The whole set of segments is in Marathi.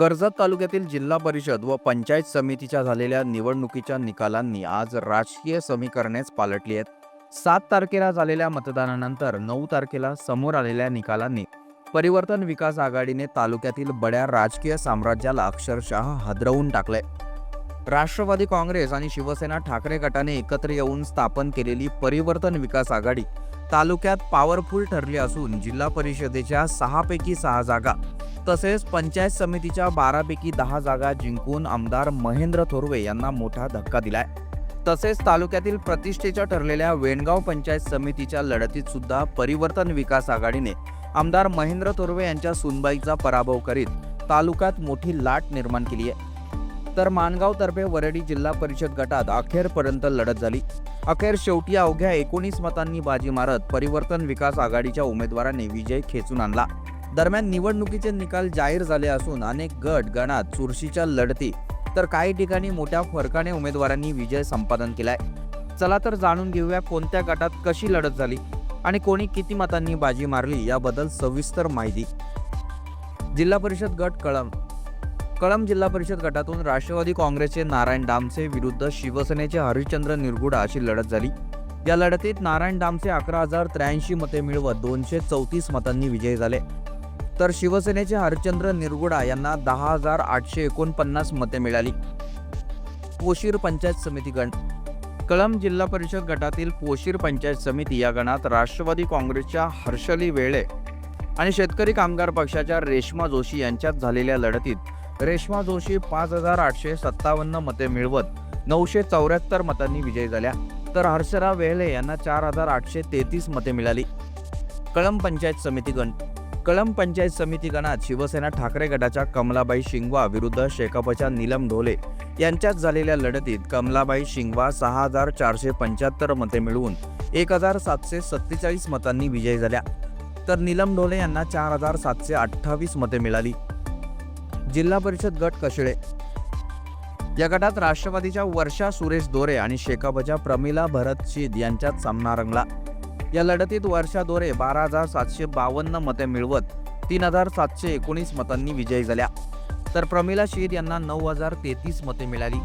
कर्जत तालुक्यातील जिल्हा परिषद व पंचायत समितीच्या झालेल्या निवडणुकीच्या निकालांनी आज राजकीय समीकरणेच पालटली आहेत. सात तारखेला झालेल्या मतदानानंतर नऊ तारखेला समोर आलेल्या निकालांनी परिवर्तन विकास आघाडीने तालुक्यातील बड्या राजकीय साम्राज्याला अक्षरशः हादरवून टाकले राष्ट्रवादी काँग्रेस आणि शिवसेना ठाकरे गटाने एकत्र येऊन स्थापन केलेली परिवर्तन विकास आघाडी तालुक्यात पॉवरफुल ठरली असून जिल्हा परिषदेच्या सहापैकी सहा जागा तसेच पंचायत समितीच्या बारापैकी दहा जागा जिंकून आमदार महेंद्र थोरवे यांना मोठा धक्का दिलाय. तसेच तालुक्यातील प्रतिष्ठेच्या ठरलेल्या वेणगाव पंचायत समितीच्या लढतीत सुद्धा परिवर्तन विकास आघाडीने आमदार महेंद्र थोरवे यांच्या सुनबाईचा पराभव करीत तालुक्यात मोठी लाट निर्माण केली आहे. तर माणगाव तर्फे वरडी जिल्हा परिषद गटात अखेरपर्यंत लढत झाली. अखेर शेवटी अवघ्या एकोणीस मतांनी बाजी मारत परिवर्तन विकास आघाडीच्या उमेदवारांनी विजय खेचून आणला. दरम्यान निवडणुकीचे निकाल जाहीर झाले असून अनेक गट गणात चुरशीच्या लढती. तर काही ठिकाणी मोठ्या फरकाने उमेदवारांनी विजय संपादन केलाय. चला तर जाणून घेऊया कोणत्या गटात कशी लढत झाली आणि कोणी किती मतांनी बाजी मारली याबद्दल सविस्तर माहिती. जिल्हा परिषद गट कळम कळम जिल्हा परिषद गटातून राष्ट्रवादी काँग्रेसचे नारायण डामसे विरुद्ध शिवसेनेचे हरिश्चंद्र निरगुडा अशी लढत झाली. या लढतीत नारायण डामसे अकरा हजार त्र्याऐंशी मते मिळवत दोनशे चौतीस मतांनी विजयी झाले. तर शिवसेनेचे हरिश्चंद्र निरगुडा यांना दहा हजार आठशे एकोणपन्नास मते मिळाली. पोशीर पंचायत समिती गण. कळम जिल्हा परिषद गटातील पोशीर पंचायत समिती या गणात राष्ट्रवादी काँग्रेसच्या हर्षली वेळे आणि शेतकरी कामगार पक्षाच्या रेश्मा जोशी यांच्यात झालेल्या लढतीत रेश्मा जोशी पाच हजार आठशे सत्तावन्न मते मिळवत नऊशे चौऱ्याहत्तर मतांनी विजयी झाल्या. तर हर्षराव वेहले यांना चार हजार आठशे तेहतीस मते मिळाली. कळम पंचायत समिती गण कळम पंचायत समिती गणात शिवसेना ठाकरे गटाच्या कमलाबाई शिंगवा विरुद्ध शेकापच्या नीलम ढोले यांच्यात झालेल्या लढतीत कमलाबाई शिंगवा सहा हजार चारशे पंच्याहत्तर मते मिळवून एक हजार सातशे सत्तेचाळीस मतांनी विजयी झाल्या. तर नीलम ढोले यांना चार हजार सातशे अठ्ठावीस मते मिळाली. जिल्हा परिषद गट कशळे. या गटात राष्ट्रवादीच्या वर्षा सुरेश दोरे आणि शेकापच्या प्रमिला भरत शीद यांच्यात सामना रंगला. या लढतीत वर्षा दोरे बारा हजार सातशे बावन्न मते मिळवत तीन हजार सातशे एकोणीस मतांनी विजयी झाल्या. तर प्रमिला शीद यांना नऊ हजार तेहतीस मते मिळाली.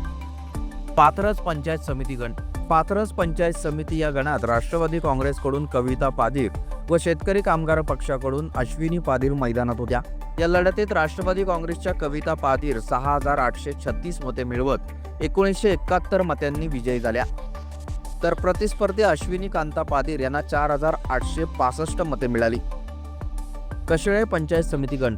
पाथरस पंचायत समिती गण पाथरस पंचायत समिती या गणात राष्ट्रवादी काँग्रेसकडून कविता पादीर व शेतकरी कामगार पक्षाकडून अश्विनी पादीर मैदानात होत्या. या लढतीत राष्ट्रवादी काँग्रेसच्या कविता पादीर सहा हजार आठशे छत्तीस मते मिळवत एकोणीसशे एकाहत्तर मतांनी विजयी झाल्या. तर प्रतिस्पर्धी अश्विनी कांता पादीर यांना चार हजार आठशे पासष्ट मते मिळाली. कशळे पंचायत समिती गण.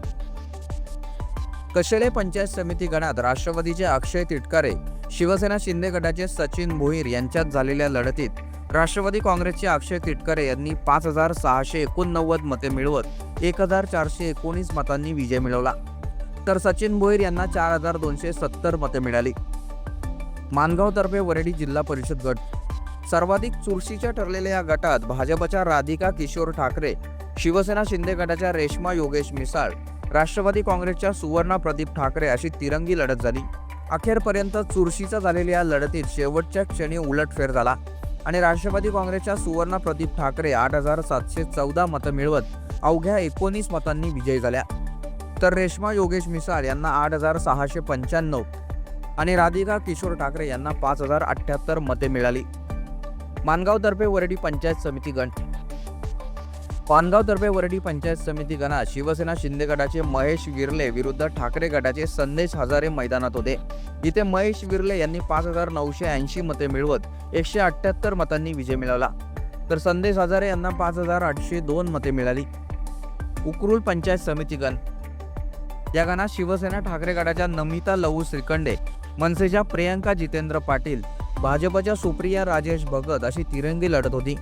कशेळे पंचायत समिती गणात राष्ट्रवादीचे अक्षय तिटकारे शिवसेना शिंदे गटाचे सचिन भोईर यांच्यात झालेल्या लढतीत राष्ट्रवादी काँग्रेसचे अक्षय तिटकरे यांनी पाच हजार सहाशे एकोणनव्वद मते मिळवत एक हजार चारशे एकोणीस मतांनी विजय मिळवला. तर सचिन भोईर यांना चार हजार दोनशे सत्तर मते मिळाली. मानगावतर्फे वरडी जिल्हा परिषद गट. सर्वाधिक चुरशीच्या ठरलेल्या या गटात भाजपच्या राधिका किशोर ठाकरे शिवसेना शिंदे गटाच्या रेश्मा योगेश मिसाळ राष्ट्रवादी काँग्रेसच्या सुवर्णा प्रदीप ठाकरे अशी तिरंगी लढत झाली. अखेरपर्यंत चुरशीचा झालेल्या या लढतीत शेवटच्या क्षणी उलटफेर झाला. आणि राष्ट्रवादी काँग्रेसच्या सुवर्ण प्रदीप ठाकरे आठ हजार सातशे चौदा मतं मिळवत अवघ्या एकोणीस मतांनी विजयी झाल्या. तर रेश्मा योगेश मिसाळ यांना आठ हजार सहाशे पंच्याण्णव आणि राधिका किशोर ठाकरे यांना पाच हजार अठ्ठ्याहत्तर मते मिळाली. मानगावतर्फे वरडी पंचायत समिती गण पानगावतर्फे वरडी पंचायत समिती गणात शिवसेना शिंदे गटाचे महेश विरले विरुद्ध ठाकरे गटाचे संदेश हजारे मैदानात होते. इथे महेश विरले यांनी पाच हजार नऊशे ऐंशी मते मिळवत एकशे अठ्ठ्याहत्तर मतांनी विजय मिळवला. तर संदेश हजारे यांना पाच हजार आठशे दोन मते मिळाली. उकरूल पंचायत समिती गण. या गणात शिवसेना ठाकरे गटाच्या नमिता लवू श्रीखंडे मनसेच्या प्रियंका जितेंद्र पाटील भाजपच्या सुप्रिया राजेश भगत अशी तिरंगी लढत होती.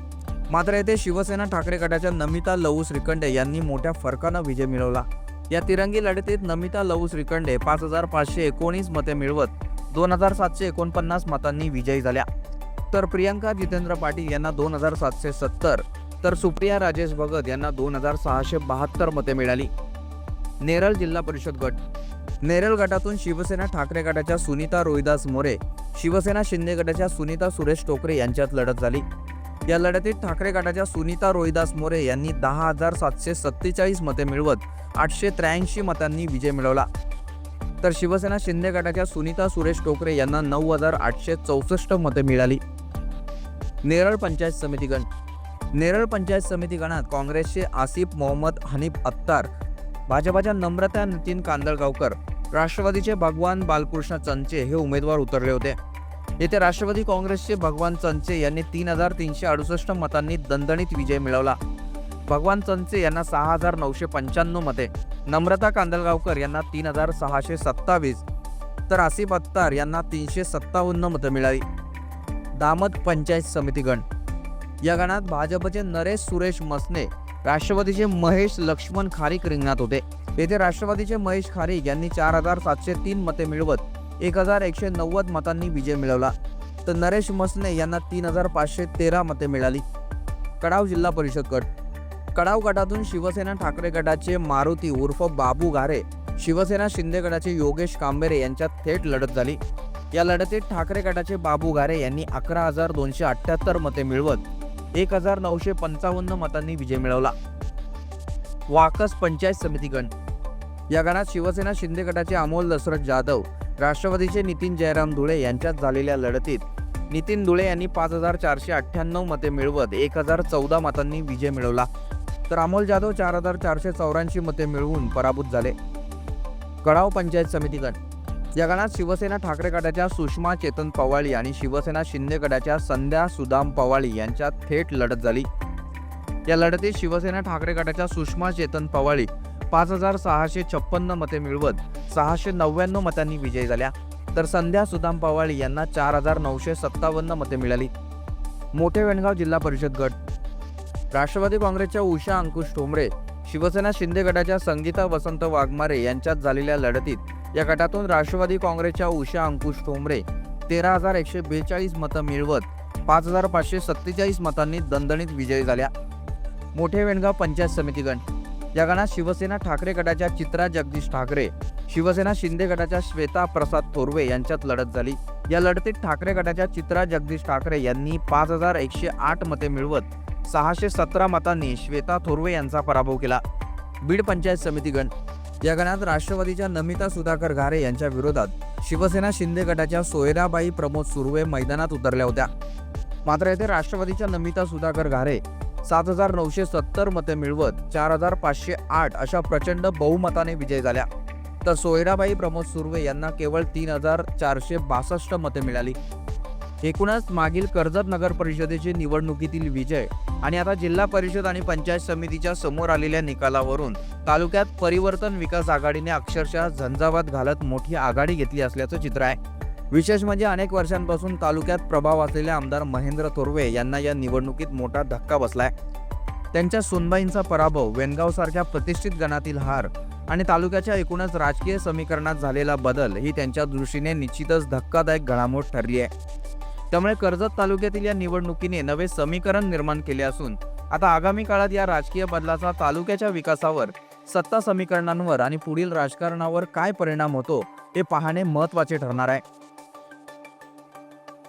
मात्र येथे शिवसेना ठाकरे गटाच्या नमिता लवू श्रीखंडे यांनी मोठ्या फरकानं विजय मिळवला. या तिरंगी लढतीत नमिता लवू श्रीखंडे पाच हजार पाचशे एकोणीस मते मिळवत दोन हजार सातशे एकोणपन्नास मतांनी विजयी झाल्या. तर प्रियंका जितेंद्र पाटील यांना दोन हजार सातशे सत्तर तर सुप्रिया राजेश भगत यांना दोन हजार सहाशे बहात्तर मते मिळाली. नेरळ जिल्हा परिषद गट. नेरळ गटातून शिवसेना ठाकरे गटाच्या सुनीता रोहिदास मोरे शिवसेना शिंदे गटाच्या सुनीता सुरेश टोकरे यांच्यात लढत झाली. या लढतीत ठाकरे गटाच्या सुनीता रोहिदास मोरे यांनी दहा हजार सातशे सत्तेचाळीस मते मिळवत आठशे त्र्याऐंशी मतांनी विजय मिळवला. तर शिवसेना शिंदे गटाच्या सुनीता सुरेश टोकरे यांना नऊ हजार आठशे चौसष्ट मते मिळाली. नेरळ पंचायत समिती गण नेरळ पंचायत समिती गणात काँग्रेसचे आसिफ मोहम्मद हनीफ अत्तार भाजपाच्या नम्रता नितीन कांदळगावकर राष्ट्रवादीचे भगवान बालकृष्ण चंचे हे उमेदवार उतरले होते. येथे राष्ट्रवादी काँग्रेसचे भगवान चंचे यांनी तीन हजार तीनशे अडुसष्ट मतांनी दणदणीत विजय मिळवला. भगवान चंचे यांना सहा हजार नऊशे पंच्याण्णव मते. नम्रता कांदलगावकर यांना तीन हजार सहाशे सत्तावीस. तर आसिफ अत्तार यांना तीनशे सत्तावन्न मतं मिळाली. दामद पंचायत समिती गण या गणात भाजपचे नरेश सुरेश मसने राष्ट्रवादीचे महेश लक्ष्मण खारीक रिंगणात होते. येथे राष्ट्रवादीचे महेश खारीक यांनी चार हजार सातशे तीन मते मिळवत एक हजार एकशे नव्वद मतांनी विजय मिळवला. तर नरेश मसने यांना तीन हजार पाचशे तेरा मते मिळाली. कडाव जिल्हा परिषद गट. कडाव गटातून शिवसेना ठाकरे गटाचे मारुती उर्फ बाबू गारे शिवसेना शिंदे गटाचे योगेश कांबेरे यांच्यात थेट लढत झाली. या लढतीत ठाकरे गटाचे बाबू गारे यांनी अकरा हजार दोनशे अठ्ठ्याहत्तर मते मिळवत एक हजार नऊशे पंचावन्न मतांनी विजय मिळवला. वाकस पंचायत समिती गण या गणात शिवसेना शिंदे गटाचे अमोल दशरथ जाधव राष्ट्रवादीचे नितीन जयराम धुळे यांच्यात झालेल्या लढतीत नितीन धुळे यांनी पाच हजार चारशे अठ्ठ्याण्णव मते मिळवत एक हजार चौदा मतांनी विजय मिळवला. तर अमोल जाधव चार हजार चारशे चौऱ्याऐंशी मते मिळवून पराभूत झाले. कडाव पंचायत समिती गट या गणात शिवसेना ठाकरे गटाच्या सुषमा चेतन पवाळी आणि शिवसेना शिंदे गटाच्या संध्या सुदाम पवाळी यांच्यात थेट लढत झाली. या लढतीत शिवसेना ठाकरे गटाच्या सुषमा चेतन पवाळी पाच हजार सहाशे छप्पन्न मते मिळवत सहाशे नव्याण्णव मतांनी विजयी झाल्या. तर संध्या सुदाम पवार यांना चार हजार नऊशे सत्तावन्न मते मिळाली. मोठे वेणगाव जिल्हा परिषद गट. राष्ट्रवादी काँग्रेसच्या उषा अंकुश ठोंबरे शिवसेना शिंदे गटाच्या संगीता वसंत वाघमारे यांच्यात झालेल्या लढतीत या गटातून राष्ट्रवादी काँग्रेसच्या उषा अंकुश ठोंबरे तेरा हजार एकशे बेचाळीस मतं मिळवत पाच हजार पाचशे सत्तेचाळीस मतांनी दणदणीत विजयी झाल्या. मोठे वेणगाव पंचायत समिती गण या गणात शिवसेना ठाकरे गटाच्या चित्रा जगदीश ठाकरे शिवसेना शिंदे गटाच्या श्वेता प्रसाद थोरवे यांच्यात लढत झाली. या लढतीत ठाकरे गटाच्या चित्रा जगदीश ठाकरे यांनी पाच हजार एकशे आठ मते मिळवत सहाशे सतरा मतांनी श्वेता थोरवे यांचा पराभव केला. बीड पंचायत समिती गण या गणात राष्ट्रवादीच्या नमिता सुधाकर घारे यांच्या विरोधात शिवसेना शिंदे गटाच्या सोयराबाई प्रमोद सुर्वे मैदानात उतरल्या होत्या. मात्र येथे राष्ट्रवादीच्या नमिता सुधाकर घारे सात हजार नऊशे सत्तर मते मिळवत चार हजार पाचशे आठ अशा प्रचंड बहुमताने विजय झाल्या. तर सोयराबाई प्रमोद सुर्वे यांना केवळ तीन हजार चारशे बासष्ट मते मिळाली. एकूणच मागील कर्जत नगर परिषदेचे निवडणुकीतील विजय आणि आता जिल्हा परिषद आणि पंचायत समितीच्या समोर आलेल्या निकालावरून तालुक्यात परिवर्तन विकास आघाडीने अक्षरशः झंझावात घालत मोठी आघाडी घेतली असल्याचं चित्र आहे. विशेष म्हणजे अनेक वर्षांपासून तालुक्यात प्रभाव असलेले आमदार महेंद्र थोरवे यांना या निवडणुकीत मोठा धक्का बसलाय. त्यांच्या सुनबाईंचा पराभव वेनगावसारख्या प्रतिष्ठित गणातील हार आणि तालुक्याच्या एकूणच राजकीय समीकरणात झालेला बदल ही त्यांच्या दृष्टीने निश्चितच धक्कादायक घडामोड ठरली आहे. त्यामुळे कर्जत तालुक्यातील या निवडणुकीने नवे समीकरण निर्माण केले असून आता आगामी काळात या राजकीय बदलाचा तालुक्याच्या विकासावर सत्ता समीकरणांवर आणि पुढील राजकारणावर काय परिणाम होतो हे पाहणे महत्त्वाचे ठरणार आहे.